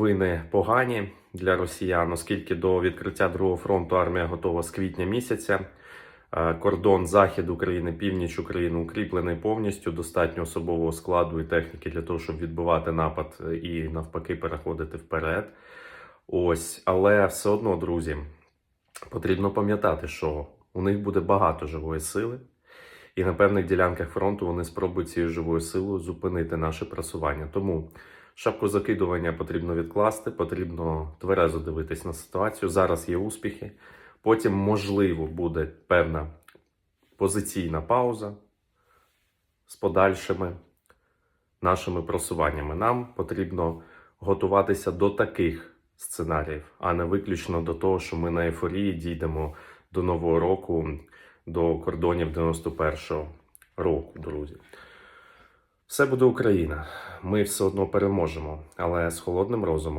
Новини погані для росіян, оскільки до відкриття другого фронту армія готова з квітня місяця. Е, Кордон захід України, північ України укріплений повністю. Достатньо особового складу і техніки для того, щоб відбивати напад е, і навпаки переходити вперед. Ось, але все одно, друзі, потрібно пам'ятати, що у них буде багато живої сили, і на певних ділянках фронту вони спробують цією живою силою зупинити наше просування. Тому шапку закидування потрібно відкласти, потрібно тверезо дивитись на ситуацію. Зараз є успіхи. Потім, можливо, буде певна позиційна пауза з подальшими нашими просуваннями. Нам потрібно готуватися до таких сценаріїв, а не виключно до того, що ми на ейфорії дійдемо до нового року, до кордонів 91-го року, друзі. Все буде Україна. Ми все одно переможемо, але з холодним розумом.